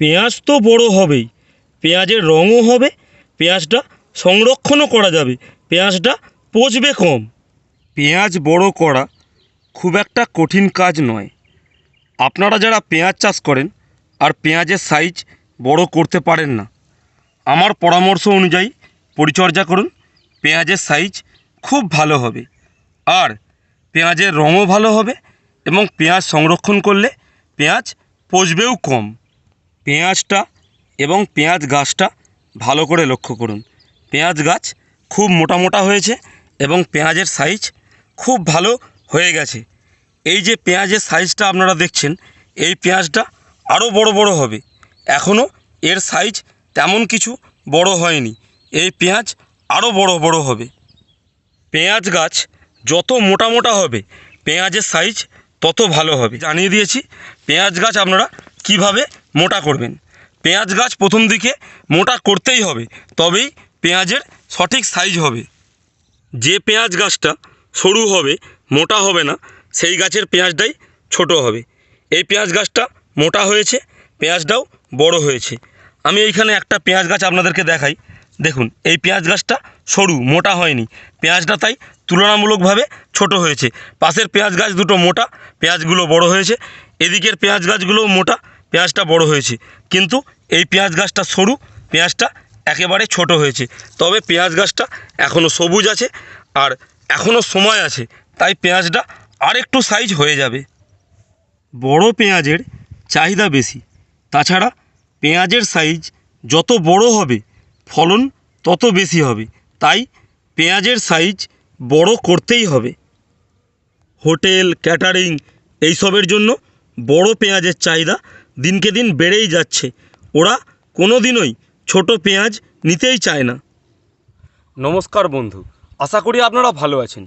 পেঁয়াজ তো বড় হবেই। পেঁয়াজের রঙও হবে, পেঁয়াজটা সংরক্ষণও করা যাবে, পেঁয়াজটা পচবে কম। পেঁয়াজ বড় করা খুব একটা কঠিন কাজ নয়। আপনারা যারা পেঁয়াজ চাষ করেন আর পেঁয়াজের সাইজ বড় করতে পারেন না, আমার পরামর্শ অনুযায়ী পরিচর্যা করুন, পেঁয়াজের সাইজ খুব ভালো হবে। আর পেঁয়াজের রঙও ভালো হবে এবং পেঁয়াজ সংরক্ষণ করলে পেঁয়াজ পচবেও কম। পেঁয়াজটা এবং পেঁয়াজ গাছটা ভালো করে লক্ষ্য করুন। পেঁয়াজ গাছ খুব মোটা মোটা হয়েছে এবং পেঁয়াজের সাইজ খুব ভালো হয়ে গেছে। এই যে পেঁয়াজের সাইজটা আপনারা দেখছেন, এই পেঁয়াজটা আরও বড় বড় হবে। এখনও এর সাইজ তেমন কিছু বড় হয়নি। এই পেঁয়াজ আরও বড় বড় হবে। পেঁয়াজ গাছ যত মোটা মোটা হবে, পেঁয়াজের সাইজ তত ভালো হবে। জানিয়ে দিয়েছি, পেঁয়াজ গাছ আপনারা কীভাবে মোটা করবেন। পেঁয়াজ গাছ প্রথম দিকে মোটা করতেই হবে, তবেই পেঁয়াজের সঠিক সাইজ হবে। যে পেঁয়াজ গাছটা সরু হবে, মোটা হবে না, সেই গাছের পেঁয়াজটাই ছোট হবে। এই পেঁয়াজ গাছটা মোটা হয়েছে, পেঁয়াজটাও বড় হয়েছে। আমি এইখানে একটা পেঁয়াজ গাছ আপনাদেরকে দেখাই। দেখুন, এই পেঁয়াজ গাছটা সরু, মোটা হয়নি। পেঁয়াজটা তাই তুলনামূলকভাবে ছোট হয়েছে। পাশের পেঁয়াজ গাছ দুটো মোটা, পেঁয়াজগুলো বড় হয়েছে। এদিকের পেঁয়াজ গাছগুলোও মোটা পেঁয়াজটা বড় হয়েছে। কিন্তু এই পেঁয়াজ গাছটা সরু, পেঁয়াজটা একেবারে ছোট হয়েছে। তবে পেঁয়াজ গাছটা এখনও সবুজ আছে আর এখনও সময় আছে, তাই পেঁয়াজটা আর একটু সাইজ হয়ে যাবে। বড় পেঁয়াজের চাহিদা বেশি। তাছাড়া পেঁয়াজের সাইজ যত বড় হবে, ফলন তত বেশি হবে। তাই পেঁয়াজের সাইজ বড় করতেই হবে। হোটেল, ক্যাটারিং এইসবের জন্য বড় পেঁয়াজের চাহিদা দিনকে দিন বেড়েই যাচ্ছে। ওরা কোনো দিনই ছোটো পেঁয়াজ নিতেই চায় না। নমস্কার বন্ধু, আশা করি আপনারা ভালো আছেন।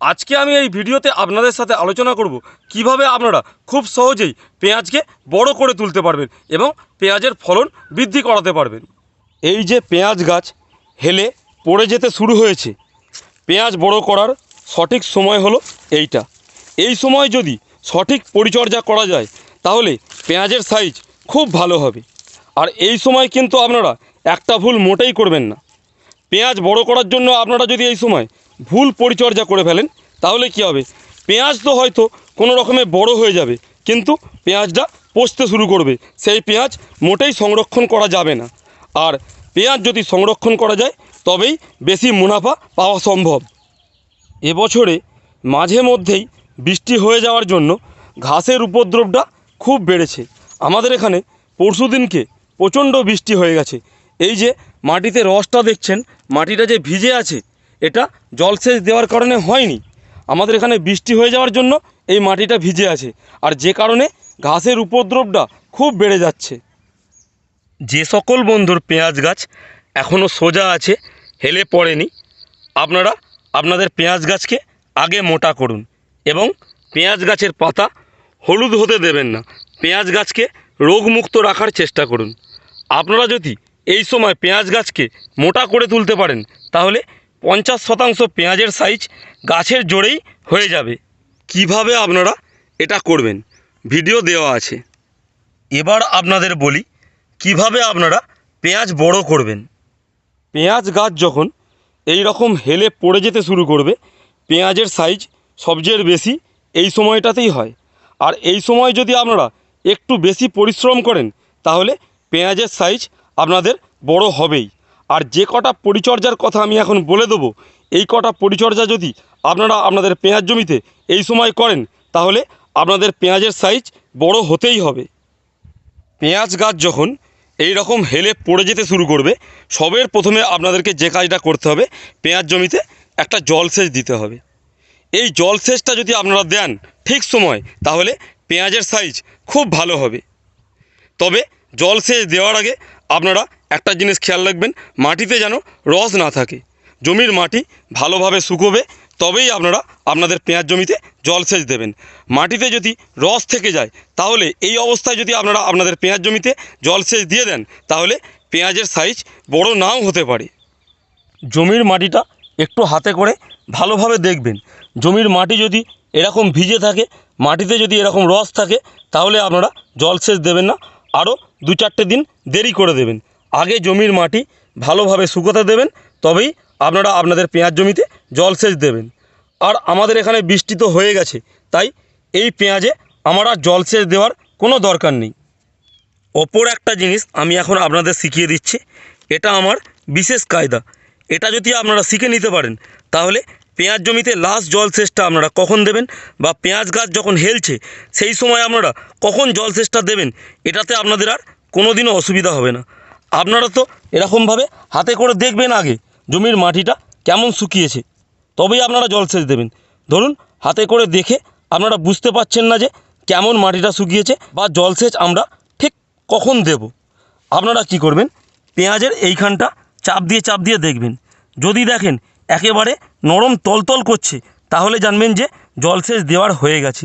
আজকে আমি এই ভিডিওতে আপনাদের সাথে আলোচনা করব কীভাবে আপনারা খুব সহজেই পেঁয়াজকে বড় করে তুলতে পারবেন এবং পেঁয়াজের ফলন বৃদ্ধি করাতে পারবেন। এই যে পেঁয়াজ গাছ হেলে পড়ে যেতে শুরু হয়েছে, পেঁয়াজ বড় করার সঠিক সময় হলো এইটা। এই সময় যদি সঠিক পরিচর্যা করা যায়, তাহলে পেঁয়াজের সাইজ খুব ভালো হবে। আর এই সময় কিন্তু আপনারা একটা ভুল মোটেই করবেন না। পেঁয়াজ বড় করার জন্য আপনারা যদি এই সময় ভুল পরিচর্যা করে ফেলেন, তাহলে কি হবে? পেঁয়াজ তো হয়তো কোনো রকমে বড় হয়ে যাবে, কিন্তু পেঁয়াজটা পচতে শুরু করবে। সেই পেঁয়াজ মোটেই সংরক্ষণ করা যাবে না। আর পেঁয়াজ যদি সংরক্ষণ করা যায়, তবেই বেশি মুনাফা পাওয়া সম্ভব। এবছরে মাঝে মধ্যেই বৃষ্টি হয়ে যাওয়ার জন্য ঘাসের উপদ্রবটা খুব বেড়েছে। আমাদের এখানে পরশুদিনকে প্রচণ্ড বৃষ্টি হয়ে গেছে। এই যে মাটিতে রসটা দেখছেন, মাটিটা যে ভিজে আছে এটা জলসেচ দেওয়ার কারণে হয়নি। আমাদের এখানে বৃষ্টি হয়ে যাওয়ার জন্য এই মাটিটা ভিজে আছে। আর যে কারণে ঘাসের উপদ্রবটা খুব বেড়ে যাচ্ছে। যে সকল বন্ধুর পেঁয়াজ গাছ এখনও সোজা আছে, হেলে পড়েনি, আপনারা আপনাদের পেঁয়াজ গাছকে আগে মোটা করুন এবং পেঁয়াজ গাছের পাতা হলুদ হতে দেবেন না। পেঁয়াজ গাছকে রোগমুক্ত রাখার চেষ্টা করুন। আপনারা যদি এই সময় পেঁয়াজ গাছকে মোটা করে তুলতে পারেন, তাহলে পঞ্চাশ শতাংশ পেঁয়াজের সাইজ গাছের জোরেই হয়ে যাবে। কীভাবে আপনারা এটা করবেন? ভিডিও দেওয়া আছে। এবার আপনাদের বলি কীভাবে আপনারা পেঁয়াজ বড় করবেন? পেঁয়াজ গাছ যখন এই রকম হেলে পড়ে যেতে শুরু করবে পেঁয়াজের সাইজ সবচেয়ে বেশি এই সময়টাতেই হয়। আর এই সময় যদি আপনারা একটু বেশি পরিশ্রম করেন তাহলে পেঁয়াজের সাইজ আপনাদের বড় হবেই। আর যে কটা পরিচর্যার কথা আমি এখন বলে দেবো, এই কটা পরিচর্যা যদি আপনারা আপনাদের পেঁয়াজ জমিতে এই সময় করেন, তাহলে আপনাদের পেঁয়াজের সাইজ বড় হতেই হবে। পেঁয়াজ গাছ যখন এই রকম হেলে পড়ে যেতে শুরু করবে, সবের প্রথমে আপনাদেরকে যে কাজটা করতে হবে, পেঁয়াজ জমিতে একটা জলসেচ দিতে হবে। এই জলসেচটা যদি আপনারা দেন ঠিক সময়, তাহলে পেঁয়াজের সাইজ খুব ভালো হবে। তবে জলসেচ দেওয়ার আগে আপনারা একটা জিনিস খেয়াল রাখবেন, মাটিতে যেন রস না থাকে। জমির মাটি ভালোভাবে শুকোবে, তবেই আপনারা আপনাদের পেঁয়াজ জমিতে জলসেচ দেবেন। মাটিতে যদি রস থেকে যায়, তাহলে এই অবস্থায় যদি আপনারা আপনাদের পেঁয়াজ জমিতে জলসেচ দিয়ে দেন, তাহলে পেঁয়াজের সাইজ বড় নাও হতে পারে। জমির মাটিটা একটু হাতে করে ভালোভাবে দেখবেন। জমির মাটি যদি এরকম ভিজে থাকে, মাটিতে যদি এরকম রস থাকে, তাহলে আপনারা জলসেচ দেবেন না। আরও দু চারটে দিন দেরি করে দেবেন। আগে জমির মাটি ভালোভাবে শুকোতে দেবেন, তবেই আপনারা আপনাদের পেঁয়াজ জমিতে জলসেচ দেবেন। আর আমাদের এখানে বৃষ্টি তো হয়ে গেছে, তাই এই পেঁয়াজে আমার আর জলসেচ দেওয়ার কোনো দরকার নেই। অপর একটা জিনিস আমি এখন আপনাদের শিখিয়ে দিচ্ছি, এটা আমার বিশেষ কায়দা। এটা যদি আপনারা শিখে নিতে পারেন, তাহলে পেঁয়াজ জমিতে লাস্ট জলসেচটা আপনারা কখন দেবেন বা পেঁয়াজ গাছ যখন হেলছে, সেই সময় আপনারা কখন জলসেচটা দেবেন, এটাতে আপনাদের আর কোনো দিনও অসুবিধা হবে না। আপনারা তো এরকমভাবে হাতে করে দেখবেন আগে জমির মাটিটা কেমন শুকিয়েছে, তবেই আপনারা জলসেচ দেবেন। ধরুন, হাতে করে দেখে আপনারা বুঝতে পারছেন না যে কেমন মাটিটা শুকিয়েছে বা জলসেচ আমরা ঠিক কখন দেব। আপনারা কি করবেন? পেঁয়াজের এইখানটা চাপ দিয়ে চাপ দিয়ে দেখবেন। যদি দেখেন একেবারে নরম তলতল করছে, তাহলে জানবেন যে জলসেচ দেওয়ার হয়ে গেছে।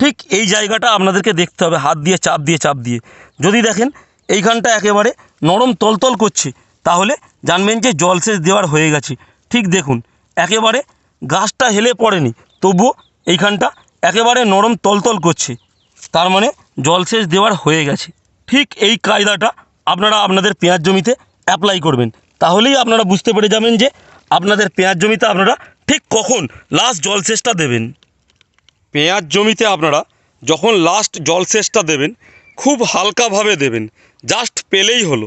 ঠিক এই জায়গাটা আপনাদেরকে দেখতে হবে, হাত দিয়ে চাপ দিয়ে চাপ দিয়ে। যদি দেখেন এইখানটা একেবারে নরম তলতল করছে, তাহলে জানবেন যে জলসেচ দেওয়ার হয়ে গেছে। ঠিক দেখুন, একেবারে গাছটা হেলে পড়েনি, তবুও এইখানটা একেবারে নরম তলতল করছে। তার মানে জলসেচ দেওয়ার হয়ে গেছে। ঠিক এই কায়দাটা আপনারা আপনাদের পেঁয়াজ জমিতে অ্যাপ্লাই করবেন। তাহলেই আপনারা বুঝতে পেরে যাবেন যে আপনাদের পেঁয়াজ জমিতে আপনারা ঠিক কখন লাস্ট জলসেচটা দেবেন। পেঁয়াজ জমিতে আপনারা যখন লাস্ট জলসেচটা দেবেন, খুব হালকাভাবে দেবেন। জাস্ট পেলেই হলো।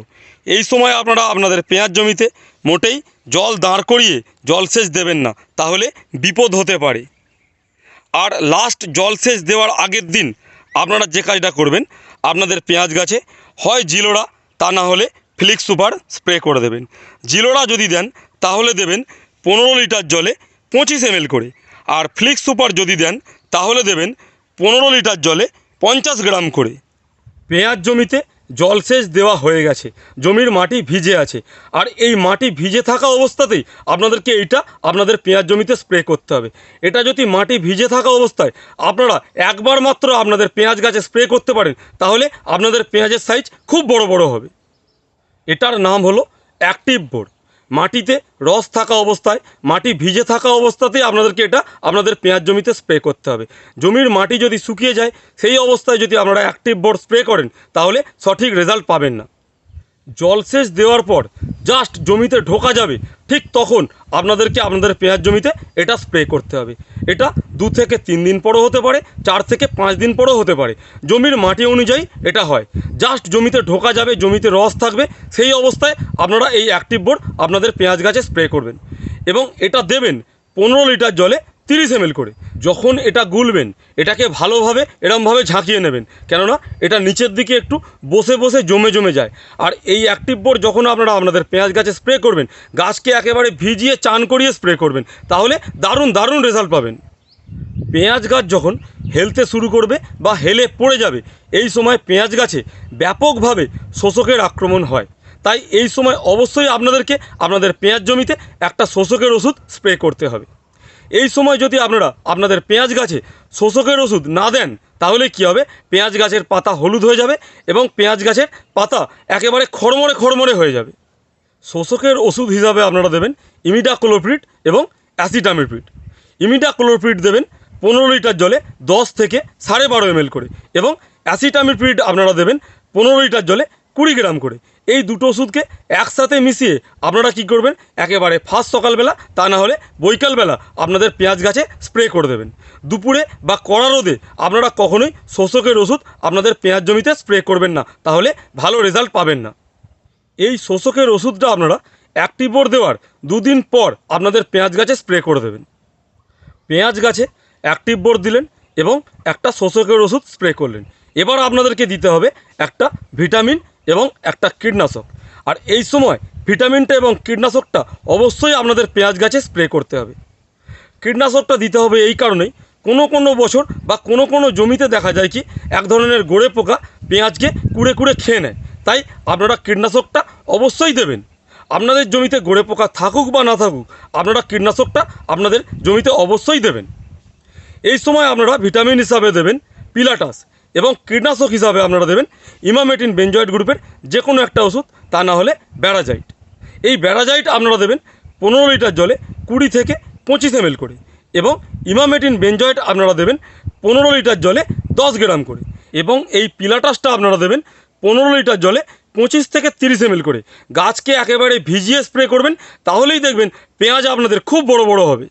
এই সময় আপনারা আপনাদের পেঁয়াজ জমিতে মোটেই জল দাঁড় করিয়ে জলসেচ দেবেন না, তাহলে বিপদ হতে পারে। আর লাস্ট জলসেচ দেওয়ার আগের দিন আপনারা যে কাজটা করবেন, আপনাদের পেঁয়াজ গাছে হয় জিলোড়া, তা না হলে ফ্লিক্স সুপার স্প্রে করে দেবেন। জিলোড়া যদি দেন, তাহলে দেবেন পনেরো লিটার জলে পঁচিশ এমএল করে। আর ফ্লিক্স সুপার যদি দেন, তাহলে দেবেন পনেরো লিটার জলে পঞ্চাশ গ্রাম করে। পেঁয়াজ জমিতে জলসেচ দেওয়া হয়ে গেছে, জমির মাটি ভিজে আছে। আর এই মাটি ভিজে থাকা অবস্থাতেই আপনাদেরকে এইটা আপনাদের পেঁয়াজ জমিতে স্প্রে করতে হবে। এটা যদি মাটি ভিজে থাকা অবস্থায় আপনারা একবার মাত্র আপনাদের পেঁয়াজ গাছে স্প্রে করতে পারেন, তাহলে আপনাদের পেঁয়াজের সাইজ খুব বড় বড় হবে। এটার নাম হলো অ্যাক্টিভ বোর্ড মাটিতে রস থাকা অবস্থায়, মাটি ভিজে থাকা অবস্থাতেই আপনাদেরকে এটা আপনাদের পেঁয়াজ জমিতে স্প্রে করতে হবে। জমির মাটি যদি শুকিয়ে যায়, সেই অবস্থায় যদি আপনারা অ্যাক্টিভ বোর্ড স্প্রে করেন, তাহলে সঠিক রেজাল্ট পাবেন না। জলসেচ দেওয়ার পর জাস্ট জমিতে ঢোকা যাবে, ঠিক তখন আপনাদেরকে আপনাদের পেঁয়াজ জমিতে এটা স্প্রে করতে হবে। এটা দু থেকে তিন দিন পরও হতে পারে, চার থেকে পাঁচ দিন পরও হতে পারে। জমির মাটি অনুযায়ী এটা হয়। জাস্ট জমিতে ঢোকা যাবে, জমিতে রস থাকবে, সেই অবস্থায় আপনারা এই অ্যাক্টিভ বোর্ড আপনাদের পেঁয়াজ গাছে স্প্রে করবেন। এবং এটা দেবেন পনেরো লিটার জলে তিরিশ এমএল করে। যখন এটা গুলবেন, এটাকে ভালোভাবে, এরমভাবে ঝাঁকিয়ে নেবেন। কেননা, এটা নিচের দিকে একটু বসে বসে জমে জমে যায়। আর এই অ্যাক্টিভ বোর্ড যখন আপনারা আপনাদের পেঁয়াজ গাছে স্প্রে করবেন, গাছকে একেবারে ভিজিয়ে চান করিয়ে স্প্রে করবেন, তাহলে দারুণ দারুণ রেজাল্ট পাবেন। পেঁয়াজ গাছ যখন হেলতে শুরু করবে বা হেলে পড়ে যাবে, এই সময় পেঁয়াজ গাছে ব্যাপকভাবে শোষকের আক্রমণ হয়। তাই এই সময় অবশ্যই আপনাদেরকে, আপনাদের পেঁয়াজ জমিতে একটা শোষকের ওষুধ স্প্রে করতে হবে। এই সময় যদি আপনারা আপনাদের পেঁয়াজ গাছে শোষকের ওষুধ না দেন, তাহলে কি হবে? পেঁয়াজ গাছের পাতা হলুদ হয়ে যাবে এবং পেঁয়াজ গাছের পাতা একেবারে খড়মড়ে খড়মড়ে হয়ে যাবে। শোষকের ওষুধ হিসাবে আপনারা দেবেন ইমিডাক্লোপ্রিড এবং অ্যাসিটামিপ্রিড ইমিডাক্লোপ্রিড দেবেন পনেরো লিটার জলে দশ থেকে সাড়ে বারো এমএল করে এবং অ্যাসিটামিপ্রিড আপনারা দেবেন পনেরো লিটার জলে কুড়ি গ্রাম করে। এই দুটো ওষুধকে একসাথে মিশিয়ে আপনারা কি করবেন? একেবারে ফার্স্ট সকালবেলা, তা না হলে বৈকালবেলা আপনাদের পেঁয়াজ গাছে স্প্রে করে দেবেন। দুপুরে বা কড়া রোদে আপনারা কখনোই শোষকের ওষুধ আপনাদের পেঁয়াজ জমিতে স্প্রে করবেন না, তাহলে ভালো রেজাল্ট পাবেন না। এই শোষকের ওষুধটা আপনারা অ্যাক্টিভোর দেওয়ার দুদিন পর আপনাদের পেঁয়াজ গাছে স্প্রে করে দেবেন। পেঁয়াজ গাছে অ্যাক্টিভ বোর্ড দিলেন এবং একটা শোষকের ওষুধ স্প্রে করলেন। এবার আপনাদেরকে দিতে হবে একটা ভিটামিন এবং একটা কীটনাশক। আর এই সময় ভিটামিনটা এবং কীটনাশকটা অবশ্যই আপনাদের পেঁয়াজ গাছে স্প্রে করতে হবে। কীটনাশকটা দিতে হবে এই কারণেই কোনো কোনো বছর বা কোনো কোনো জমিতে দেখা যায় কি এক ধরনের গোড়ে পোকা পেঁয়াজকে কুড়ে কুড়ে খেয়ে নেয়। তাই আপনারা কীটনাশকটা অবশ্যই দেবেন। আপনাদের জমিতে গোড়ে পোকা থাকুক বা না থাকুক, আপনারা কীটনাশকটা আপনাদের জমিতে অবশ্যই দেবেন। এই সময় আপনারা ভিটামিন হিসাবে দেবেন পিলাটাস। এবং কীটনাশক হিসাবে আপনারা দেবেন ইমামেটিন বেঞ্জয়েড গ্রুপের যে কোনো একটা ওষুধ, তা না হলে ব্যারাজাইট। এই ব্যারাজাইট আপনারা দেবেন পনেরো লিটার জলে কুড়ি থেকে পঁচিশ এমএল করে এবং ইমামেটিন বেঞ্জয়েড আপনারা দেবেন পনেরো লিটার জলে দশ গ্রাম করে এবং এই পিলাটাসটা আপনারা দেবেন পনেরো লিটার জলে পঁচিশ থেকে তিরিশ এমএল করে। গাছকে একেবারে ভিজিয়ে স্প্রে করবেন, তাহলেই দেখবেন পেঁয়াজ আপনাদের খুব বড় বড় হবে।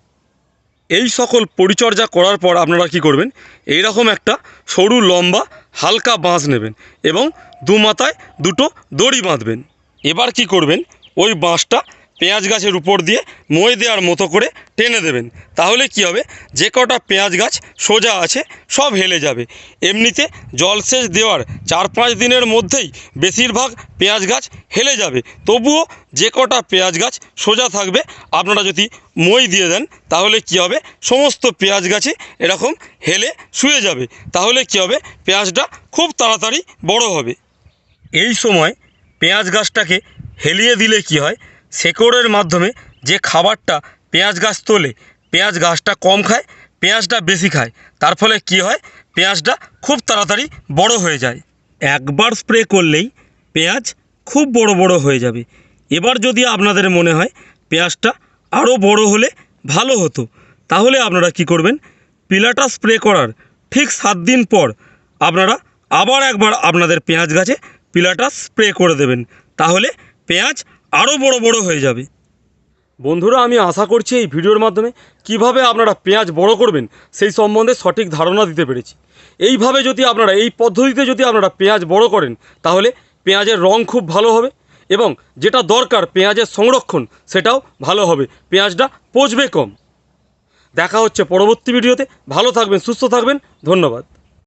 এই সকল পরিচর্যা করার পর আপনারা কি করবেন? এই রকম একটা সরু, লম্বা, হালকা বাঁশ নেবেন এবং দু মাথায় দুটো দড়ি বাঁধবেন। এবার কি করবেন? ওই বাঁশটা পেঁয়াজ গাছের উপর দিয়ে মই দেওয়ার মতো করে টেনে দেবেন। তাহলে কি হবে? যে কটা পেঁয়াজ গাছ সোজা আছে, সব হেলে যাবে। এমনিতে জলসেচ দেওয়ার চার পাঁচ দিনের মধ্যেই বেশিরভাগ পেঁয়াজ গাছ হেলে যাবে। তবুও যে কটা পেঁয়াজ গাছ সোজা থাকবে, আপনারা যদি মই দিয়ে দেন, তাহলে কি হবে? সমস্ত পেঁয়াজ গাছে এরকম হেলে শুয়ে যাবে। তাহলে কি হবে? পেঁয়াজটা খুব তাড়াতাড়ি বড় হবে। এই সময় পেঁয়াজ গাছটাকে হেলিয়ে দিলে কি হয়? শেকড়ের মাধ্যমে যে খাবারটা পেঁয়াজ গাছ তোলে, পেঁয়াজ গাছটা কম খায়, পেঁয়াজটা বেশি খায়, তার ফলে কি হয়? পেঁয়াজটা খুব তাড়াতাড়ি বড় হয়ে যায়। একবার স্প্রে করলেই পেঁয়াজ খুব বড় বড় হয়ে যাবে। এবার যদি আপনাদের মনে হয় পেঁয়াজটা আরও বড় হলে ভালো হতো, তাহলে আপনারা কি করবেন? পিলাটা স্প্রে করার ঠিক সাত দিন পর আপনারা আবার একবার আপনাদের পেঁয়াজ গাছে পিলাটা স্প্রে করে দেবেন। তাহলে পেঁয়াজ আরও বড় বড় হয়ে যাবে। বন্ধুরা, আমি আশা করছি এই ভিডিওর মাধ্যমে কীভাবে আপনারা পেঁয়াজ বড় করবেন, সেই সম্বন্ধে সঠিক ধারণা দিতে পেরেছি। এইভাবে যদি আপনারা, এই পদ্ধতিতে যদি আপনারা পেঁয়াজ বড় করেন, তাহলে পেঁয়াজের রং খুব ভালো হবে এবং যেটা দরকার পেঁয়াজের সংরক্ষণ, সেটাও ভালো হবে। পেঁয়াজটা পচবে কম। দেখা হচ্ছে পরবর্তী ভিডিওতে। ভালো থাকবেন, সুস্থ থাকবেন। ধন্যবাদ।